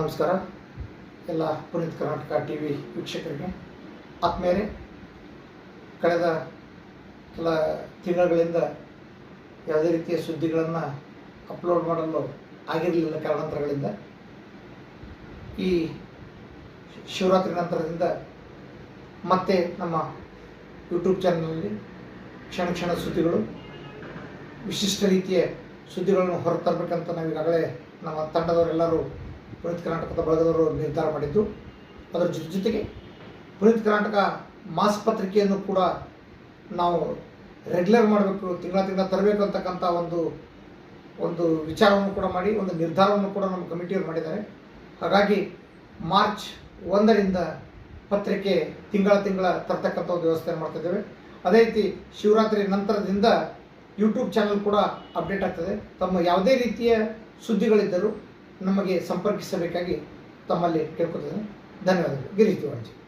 ನಮಸ್ಕಾರ. ಎಲ್ಲ Puneeth Karnataka T V ವೀಕ್ಷಕರಿಗೆ ಆತ್ಮೀಯರೇ ಕಳೆದ ಕೆಲ ತಿಂಗಳುಗಳಿಂದ ಯಾವುದೇ ರೀತಿಯ ಸುದ್ದಿಗಳನ್ನು ಅಪ್ಲೋಡ್ ಮಾಡಲು ಆಗಿರಲಿಲ್ಲ ಕಾರಣಾಂತರಗಳಿಂದ. ಈ ಶಿವರಾತ್ರಿ ನಂತರದಿಂದ ಮತ್ತೆ ನಮ್ಮ ಯೂಟ್ಯೂಬ್ ಚಾನಲ್ನಲ್ಲಿ ಕ್ಷಣ ಕ್ಷಣ ಸುದ್ದಿಗಳು, ವಿಶಿಷ್ಟ ರೀತಿಯ ಸುದ್ದಿಗಳನ್ನು ಹೊರತರಬೇಕಂತ ನಾವು ಈಗಾಗಲೇ ನಮ್ಮ ತಂಡದವರೆಲ್ಲರೂ ಪುನೀತ್ ಕರ್ನಾಟಕದ ಬಳಗದವರು ನಿರ್ಧಾರ ಮಾಡಿದ್ದು. ಅದರ ಜೊತೆ ಜೊತೆಗೆ ಪುನೀತ್ ಕರ್ನಾಟಕ ಮಾಸ್ ಪತ್ರಿಕೆಯನ್ನು ಕೂಡ ನಾವು ರೆಗ್ಯುಲರ್ ಮಾಡಬೇಕು, ತಿಂಗಳ ತಿಂಗಳ ತರಬೇಕು ಅಂತಕ್ಕಂಥ ಒಂದು ಒಂದು ವಿಚಾರವನ್ನು ಕೂಡ ಮಾಡಿ, ಒಂದು ನಿರ್ಧಾರವನ್ನು ಕೂಡ ನಮ್ಮ ಕಮಿಟಿಯವರು ಮಾಡಿದ್ದಾರೆ. ಹಾಗಾಗಿ ಮಾರ್ಚ್ ಒಂದರಿಂದ ಪತ್ರಿಕೆ ತಿಂಗಳ ತಿಂಗಳ ತರ್ತಕ್ಕಂಥ ಒಂದು ವ್ಯವಸ್ಥೆಯನ್ನು ಮಾಡ್ತಿದ್ದೇವೆ ಅದೇ ರೀತಿ ಶಿವರಾತ್ರಿ ನಂತರದಿಂದ ಯೂಟ್ಯೂಬ್ ಚಾನಲ್ ಕೂಡ ಅಪ್ಡೇಟ್ ಆಗ್ತದೆ. ತಮ್ಮ ಯಾವುದೇ ರೀತಿಯ ಸುದ್ದಿಗಳಿದ್ದರೂ ನಮಗೆ ಸಂಪರ್ಕಿಸಬೇಕಾಗಿ ತಮ್ಮಲ್ಲಿ ಕೇಳ್ಕೊತಿದ್ದೇನೆ ಧನ್ಯವಾದಗಳು. ಗಿರೀಶ್ ತಿವಾಣಿ